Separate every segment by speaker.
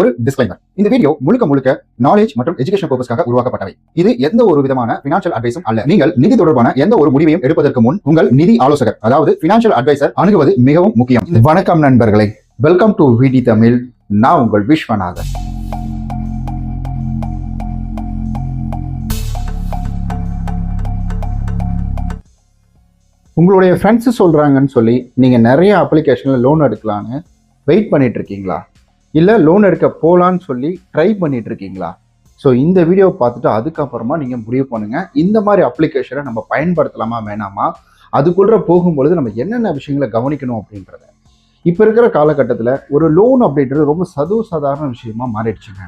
Speaker 1: ஒரு டிஸ்க்ளைமர் இந்த வீடியோ முழுக்க முழுக்க நாலேஜ் மற்றும் எஜுகேஷன் பர்பஸ்க்காக உருவாக்கப்பட்டவை. இது எந்த ஒரு விதமான பினான்சியல் அட்வைஸும் அல்ல. நீங்கள் நிதி தொடர்பான எந்த ஒரு முடிவையும் எடுப்பதற்கு முன் உங்கள் நிதி ஆலோசகர் அதாவது பினான்சியல் அட்வைசர் அணுகுவது மிகவும் முக்கியம். வணக்கம் நண்பர்களே. வெல்கம் டு விடி தமிழ் நான் உங்கள் விஸ்வநாதன். உங்களுடைய ஃப்ரெண்ட்ஸ் சொல்றாங்கன்னு சொல்லி நீங்க நிறைய அப்ளிகேஷன்ல லோன் எடுக்கலான்னு வெயிட் பண்ணிட்டு இருக்கீங்களா? இல்லை லோன் எடுக்க போகலான்னு சொல்லி ட்ரை பண்ணிட்டு இருக்கீங்களா ஸோ இந்த வீடியோ பார்த்துட்டு அதுக்கப்புறமா நீங்கள் முடிவு பண்ணுங்க. இந்த மாதிரி அப்ளிகேஷனை நம்ம பயன்படுத்தலாமா வேணாமா? அதுக்குள்ளே போகும்பொழுது நம்ம என்னென்ன விஷயங்களை கவனிக்கணும் அப்படின்றத. இப்போ இருக்கிற காலகட்டத்தில் ஒரு லோன் அப்படின்றது ரொம்ப சதுவு சாதாரண விஷயமா மாறிடுச்சுங்க.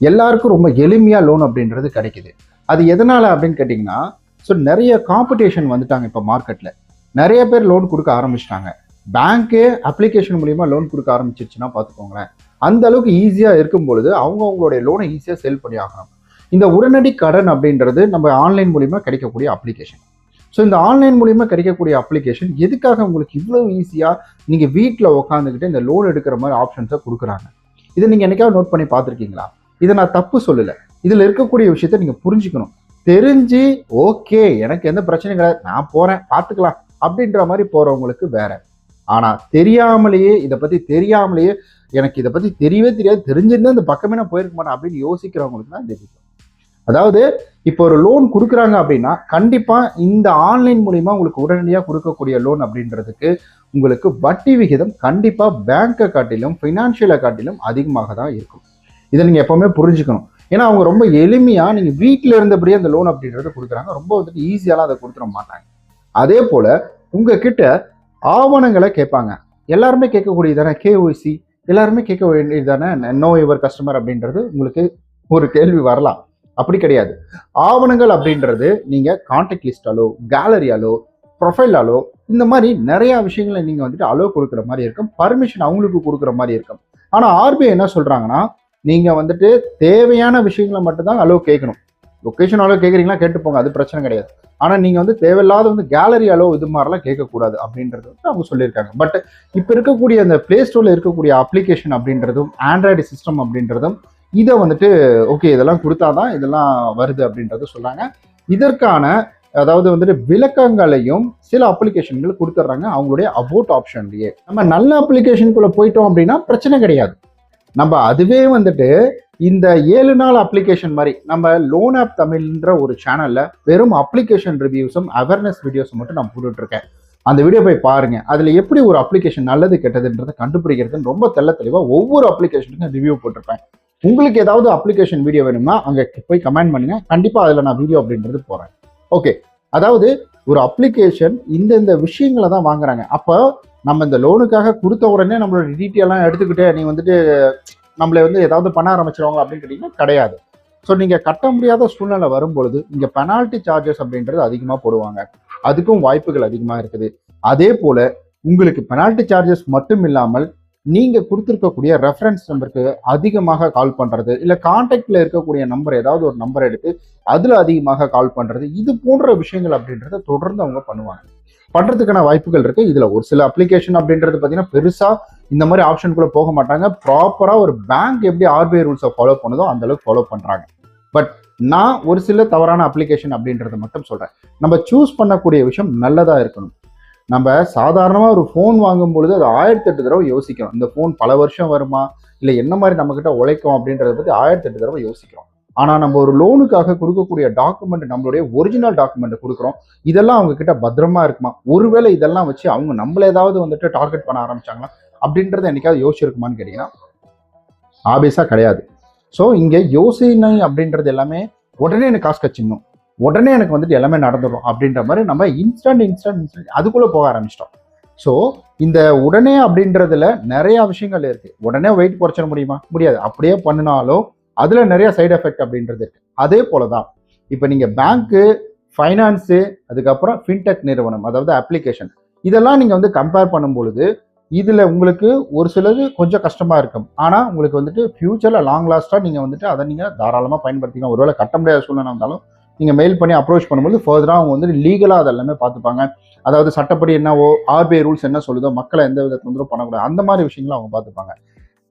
Speaker 1: எல்லாருக்கும் ரொம்ப எளிமையாக லோன் அப்படின்றது கிடைக்குது. அது எதனால் அப்படின்னு கேட்டிங்கன்னா ஸோ நிறைய காம்படிஷன் வந்துட்டாங்க இப்போ மார்க்கெட்டில் நிறைய பேர் லோன் கொடுக்க ஆரம்பிச்சிட்டாங்க. பேங்க்கே அப்ளிகேஷன் மூலிமா லோன் கொடுக்க ஆரம்பிச்சிருச்சுன்னா பார்த்துக்கோங்களேன். அந்த அளவுக்கு ஈஸியாக இருக்கும் பொழுது அவங்க அவங்களுடைய லோனை ஈஸியாக செல் பண்ணி ஆகணும். இந்த உடனடி கடன் அப்படின்றது நம்ம ஆன்லைன் மூலிமா கிடைக்கக்கூடிய அப்ளிகேஷன் ஸோ இந்த ஆன்லைன் மூலிமா கிடைக்கக்கூடிய அப்ளிகேஷன் எதுக்காக உங்களுக்கு இவ்வளோ ஈஸியாக நீங்கள் வீட்டில் உட்காந்துக்கிட்டு இந்த லோன் எடுக்கிற மாதிரி ஆப்ஷன்ஸை கொடுக்குறாங்க? இதை நீங்கள் என்னைக்காவது நோட் பண்ணி பார்த்துருக்கீங்களா? இதை நான் தப்பு சொல்லலை. இதில் இருக்கக்கூடிய விஷயத்த நீங்கள் புரிஞ்சுக்கணும். தெரிஞ்சு ஓகே எனக்கு எந்த பிரச்சனையும் கிடையாது. நான் போகிறேன் பார்த்துக்கலாம் அப்படின்ற மாதிரி போகிறவங்களுக்கு வேற. ஆனால் தெரியாமலேயே இதை பற்றி தெரியாமலேயே எனக்கு இதை பற்றி தெரியவே தெரியாது. தெரிஞ்சிருந்தா இந்த பக்கமே நான் போயிருக்க மாட்டேன் அப்படின்னு யோசிக்கிறவங்களுக்கு தான் தெரியும். அதாவது இப்போ ஒரு லோன் கொடுக்குறாங்க அப்படின்னா கண்டிப்பாக இந்த ஆன்லைன் மூலிமா உங்களுக்கு உடனடியாக கொடுக்கக்கூடிய லோன் அப்படின்றதுக்கு உங்களுக்கு வட்டி விகிதம் கண்டிப்பாக பேங்க்கை காட்டிலும் ஃபினான்ஷியலை காட்டிலும் அதிகமாக தான் இருக்கும். இதை நீங்கள் எப்போவுமே புரிஞ்சுக்கணும். ஏன்னா அவங்க ரொம்ப எளிமையாக நீங்கள் வீட்டில் இருந்தபடியே அந்த லோன் அப்படின்றத கொடுக்குறாங்க. ரொம்ப வந்துட்டு ஈஸியாலாம் அதை கொடுத்துட மாட்டாங்க. அதே போல் உங்ககிட்ட ஆவணங்களை கேட்பாங்க. எல்லாருமே கேட்கக்கூடியதான தானே? கேஒய்சி எல்லாருமே கேட்க வேண்டியது தானே நோ யுவர் கஸ்டமர் அப்படின்றது உங்களுக்கு ஒரு கேள்வி வரலாம். அப்படி கிடையாது. ஆவணங்கள் அப்படின்றது நீங்கள் கான்டாக்ட் லிஸ்டாலோ கேலரியாலோ ப்ரொஃபைலாலோ இந்த மாதிரி நிறையா விஷயங்களை நீங்கள் வந்துட்டு அலோ கொடுக்குற மாதிரி இருக்கும். பர்மிஷன் அவங்களுக்கு கொடுக்குற மாதிரி இருக்கும். ஆனால் ஆர்பிஐ என்ன சொல்கிறாங்கன்னா நீங்கள் வந்துட்டு தேவையான விஷயங்களை மட்டும்தான் அலோ கேட்கணும். லொக்கேஷன் அளவு கேட்குறீங்களா கேட்டு போங்க அது பிரச்சனை கிடையாது. ஆனால் நீங்கள் வந்து தேவையில்லாத வந்து கேலரி அளவு இது மாதிரிலாம் கேட்கக்கூடாது அப்படின்றது வந்து அவங்க சொல்லியிருக்காங்க. பட் இப்போ இருக்கக்கூடிய அந்த ப்ளே ஸ்டோரில் இருக்கக்கூடிய அப்ளிகேஷன் அப்படின்றதும் ஆண்ட்ராய்டு சிஸ்டம் அப்படின்றதும் இதை வந்துட்டு ஓகே இதெல்லாம் கொடுத்தாதான் இதெல்லாம் வருது அப்படின்றது சொல்கிறாங்க இதற்கான அதாவது வந்துட்டு விளக்கங்களையும் சில அப்ளிகேஷன்கள் கொடுத்துட்றாங்க. அவங்களுடைய அபோட் ஆப்ஷன்லேயே நம்ம நல்ல அப்ளிகேஷனுக்குள்ளே போயிட்டோம் அப்படின்னா பிரச்சனை கிடையாது. நம்ம அதுவே வந்துட்டு இந்த ஏழு நாள் அப்ளிகேஷன் மாதிரி நம்ம லோன் ஆப் தமிழ்ன்ற ஒரு சேனலில் வெறும் அப்ளிகேஷன் ரிவ்யூஸும் அவேர்னஸ் வீடியோஸும் மட்டும் நான் போட்டுட்ருக்கேன் அந்த வீடியோ போய் பாருங்க. அதில் எப்படி ஒரு அப்ளிகேஷன் நல்லது கெட்டதுன்றதை கண்டுபிடிக்கிறதுன்னு ரொம்ப தெல்ல தெளிவாக ஒவ்வொரு அப்ளிகேஷனுக்கும் ரிவ்யூ போட்டிருப்பேன். உங்களுக்கு ஏதாவது அப்ளிகேஷன் வீடியோ வேணும்னா அங்கே போய் கமெண்ட் பண்ணுங்க. கண்டிப்பாக அதில் நான் வீடியோ அப்படின்றது போகிறேன் ஓகே அதாவது ஒரு அப்ளிகேஷன் இந்த இந்த விஷயங்களை தான் வாங்குறாங்க. அப்போ நம்ம இந்த லோனுக்காக கொடுத்த உடனே நம்மளோட டீட்டெயிலாம் எடுத்துக்கிட்டு நீ வந்துட்டு நம்மளை வந்து ஏதாவது பண்ண ஆரம்பிச்சிருவாங்க அப்படின்னு கேட்டிங்கன்னா கிடையாது. ஸோ நீங்கள் கட்ட முடியாத சூழ்நிலை வரும்பொழுது இங்கே பெனால்ட்டி சார்ஜஸ் அப்படின்றது அதிகமாக போடுவாங்க. அதுக்கும் வாய்ப்புகள் அதிகமாக இருக்குது. அதே போல் உங்களுக்கு பெனால்ட்டி சார்ஜஸ் மட்டும் இல்லாமல் நீங்கள் கொடுத்துருக்கக்கூடிய ரெஃபரன்ஸ் நம்பருக்கு அதிகமாக கால் பண்ணுறது இல்லை கான்டாக்டில் இருக்கக்கூடிய நம்பர் ஏதாவது ஒரு நம்பர் எடுத்து அதில் அதிகமாக கால் பண்ணுறது இது போன்ற விஷயங்கள் அப்படின்றத தொடர்ந்து அவங்க பண்ணுவாங்க. பண்ணுறதுக்கான வாய்ப்புகள் இருக்குது இதில் ஒரு சில அப்ளிகேஷன் அப்படின்றது பார்த்தீங்கன்னா பெருசாக இந்த மாதிரி ஆப்ஷனுக்குள்ளே போக மாட்டாங்க. ப்ராப்பராக ஒரு பேங்க் எப்படி ஆர்பிஐ ரூல்ஸை ஃபாலோ பண்ணுதோ அந்தளவுக்கு ஃபாலோ பண்ணுறாங்க பட் நான் ஒரு சில தவறான அப்ளிகேஷன் அப்படின்றத மட்டும் சொல்கிறேன் நம்ம சூஸ் பண்ணக்கூடிய விஷயம் நல்லதாக இருக்கணும். நம்ம சாதாரணமாக ஒரு ஃபோன் வாங்கும் பொழுது அது ஆயிரத்தெட்டு தடவை யோசிக்கிறோம். இந்த ஃபோன் பல வருஷம் வருமா? இல்லை என்ன மாதிரி நம்மக்கிட்ட உழைக்கும் அப்படின்றத பற்றி ஆயிரத்தெட்டு தடவை யோசிக்கிறோம். ஆனால் நம்ம ஒரு லோனுக்காக கொடுக்கக்கூடிய டாக்குமெண்ட் நம்மளுடைய ஒரிஜினல் டாக்குமெண்ட் கொடுக்குறோம். இதெல்லாம் அவங்க கிட்ட பத்திரமா இருக்குமா? ஒருவேளை இதெல்லாம் வச்சு அவங்க நம்மள ஏதாவது வந்துட்டு டார்கெட் பண்ண ஆரம்பிச்சாங்களா? அப்படின்றத என்னைக்காவது யோசிச்சிருக்குமான்னு கேட்டீங்கன்னா ஆபியஸாக கிடையாது. ஸோ இங்கே யோசனை அப்படின்றது எல்லாமே உடனே எனக்கு காசு கச்சிடணும். உடனே எனக்கு வந்துட்டு எல்லாமே நடந்துடும் அப்படின்ற மாதிரி நம்ம இன்ஸ்டன்ட் இன்ஸ்டன்ட் இன்ஸ்டன்ட் அதுக்குள்ளே போக ஆரம்பிச்சிட்டோம். ஸோ இந்த உடனே அப்படின்றதுல நிறையா விஷயங்கள் இருக்குது உடனே வெயிட் குறைச்சிட முடியுமா? முடியாது. அப்படியே பண்ணினாலும் அதில் நிறைய சைடு எஃபெக்ட் அப்படின்றது இருக்கு. அதே போல தான் இப்போ நீங்கள் பேங்க்கு ஃபைனான்ஸு அதுக்கப்புறம் ஃபின்டெக் நிறுவனம் அதாவது அப்ளிகேஷன் இதெல்லாம் நீங்கள் வந்து கம்பேர் பண்ணும் பொழுது இதில் உங்களுக்கு ஒரு சிலது கொஞ்சம் கஷ்டமாக இருக்கும். ஆனால் உங்களுக்கு வந்துட்டு ஃப்யூச்சரில் லாங் லாஸ்ட்டாக நீங்கள் வந்துட்டு அதை நீங்கள் தாராளமாக பயன்படுத்திக்கலாம். ஒருவேளை கட்ட முடியாத சூழ்நிலை இருந்தாலும் நீங்கள் மெயில் பண்ணி அப்ரோச் பண்ணும்போது ஃபர்தராக அவங்க வந்துட்டு லீகலாக அதெல்லாமே பார்த்துப்பாங்க. அதாவது சட்டப்படி என்னவோ ஆர்பிஐ ரூல்ஸ் என்ன சொல்லுதோ மக்களை எந்த வித தொந்தரவு பண்ணக்கூடாது. அந்த மாதிரி விஷயங்களும் அவங்க பார்த்துப்பாங்க.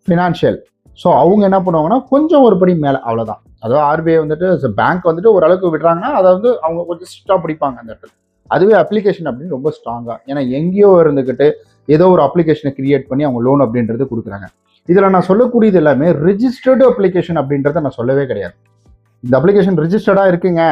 Speaker 1: ஃபினான்ஷியல் ஸோ அவங்க என்ன பண்ணுவாங்கன்னா கொஞ்சம் ஒரு படி மேலே அவ்வளோதான் அதாவது ஆர்பிஐ வந்துட்டு பேங்க் வந்துட்டு ஓரளவுக்கு விடுறாங்கன்னா அதை வந்து அவங்க கொஞ்சம் ஸ்ட்ரிக்டாக பிடிப்பாங்க அந்த இடத்துல. அதுவே அப்ளிகேஷன் அப்படின்னு ரொம்ப ஸ்ட்ராங்காக ஏன்னா எங்கேயோ இருந்துக்கிட்டு ஏதோ ஒரு அப்ளிகேஷனை கிரியேட் பண்ணி அவங்க லோன் அப்படின்றது கொடுக்குறாங்க. இதில் நான் சொல்லக்கூடியது எல்லாமே ரிஜிஸ்டர்டு அப்ளிகேஷன் அப்படின்றத நான் சொல்லவே கிடையாது. இந்த அப்ளிகேஷன் ரிஜிஸ்டர்டாக இருக்குங்க.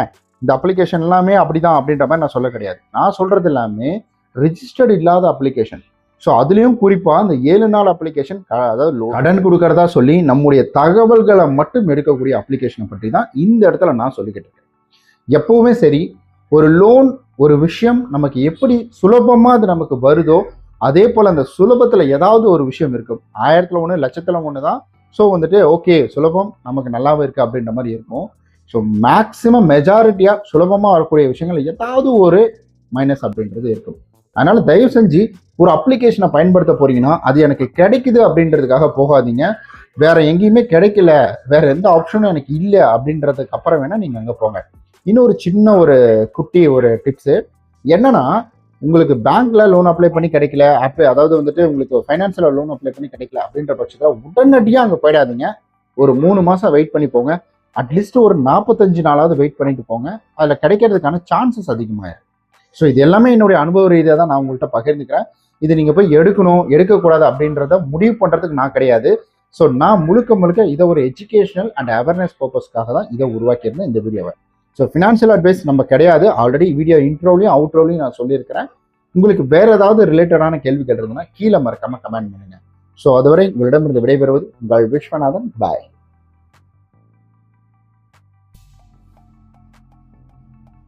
Speaker 1: இந்த அப்ளிகேஷன் எல்லாமே அப்படிதான் அப்படின்ற மாதிரி நான் சொல்ல கிடையாது. நான் சொல்கிறது எல்லாமே ரிஜிஸ்டர்டு இல்லாத அப்ளிகேஷன் ஸோ அதுலேயும் குறிப்பாக அந்த ஏழு நாள் அப்ளிகேஷன் அதாவது கடன் கொடுக்கறதா சொல்லி நம்முடைய தகவல்களை மட்டும் எடுக்கக்கூடிய அப்ளிகேஷனை பற்றி தான் இந்த இடத்துல நான் சொல்லிக்கிட்டு இருக்கேன். எப்பவுமே சரி ஒரு லோன் ஒரு விஷயம் நமக்கு எப்படி சுலபமாக அது நமக்கு வருதோ அதே போல் அந்த சுலபத்தில் ஏதாவது ஒரு விஷயம் இருக்கும். ஆயிரத்தில் ஒன்று லட்சத்தில் ஒன்று தான். ஸோ வந்துட்டு ஓகே சுலபம் நமக்கு நல்லாவே இருக்குது அப்படின்ற மாதிரி இருக்கும். ஸோ மேக்ஸிமம் மெஜாரிட்டியாக சுலபமாக வரக்கூடிய விஷயங்கள் ஏதாவது ஒரு மைனஸ் அப்படின்றது இருக்கும். அதனால தயவு செஞ்சு ஒரு அப்ளிகேஷனை பயன்படுத்த போறீங்கன்னா அது எனக்கு கிடைக்குது அப்படின்றதுக்காக போகாதீங்க. வேற எங்கேயுமே கிடைக்கல. வேற எந்த ஆப்ஷனும் எனக்கு இல்லை அப்படின்றதுக்கு அப்புறம் வேணா நீங்க அங்கே போங்க. இன்னொரு சின்ன ஒரு குட்டி ஒரு டிப்ஸு என்னன்னா உங்களுக்கு பேங்க்ல லோன் அப்ளை பண்ணி கிடைக்கல. அப்ளை அதாவது வந்துட்டு உங்களுக்கு ஃபைனான்சியல் லோன் அப்ளை பண்ணி கிடைக்கல அப்படின்ற பட்சத்தில் உடனடியாக அங்கே போயிடாதீங்க. ஒரு மூணு மாதம் வெயிட் பண்ணி போங்க. அட்லீஸ்ட் ஒரு நாற்பத்தஞ்சு நாளாவது வெயிட் பண்ணிட்டு போங்க. அதில் கிடைக்கிறதுக்கான சான்சஸ் அதிகமாயிரும். ஸோ இது எல்லாமே என்னுடைய அனுபவ ரீதியாக தான் நான் உங்கள்கிட்ட பகிர்ந்துக்கிறேன். இது நீங்கள் போய் எடுக்கணும் எடுக்கக்கூடாது அப்படின்றத முடிவு பண்ணுறதுக்கு நான் கிடையாது. ஸோ நான் முழுக்க முழுக்க இதை ஒரு எஜுகேஷனல் அண்ட் அவேர்னஸ் பர்பஸ்க்காக தான் இதை உருவாக்கியிருந்தேன் இந்த வீடியோவை. ஸோ ஃபினான்ஷியல் அட்வைஸ் நம்ம கிடையாது. ஆல்ரெடி வீடியோ இன்ட்ரோலையும் அவுட்ரோலையும் நான் சொல்லியிருக்கிறேன். உங்களுக்கு வேறு ஏதாவது ரிலேட்டடான கேள்விகள் இருந்ததுன்னா கீழே மறக்காமல் கமெண்ட் பண்ணுங்க. ஸோ அதுவரை உங்களிடமிருந்து விடைபெறுவது உங்கள் விஸ்வநாதன். பாய்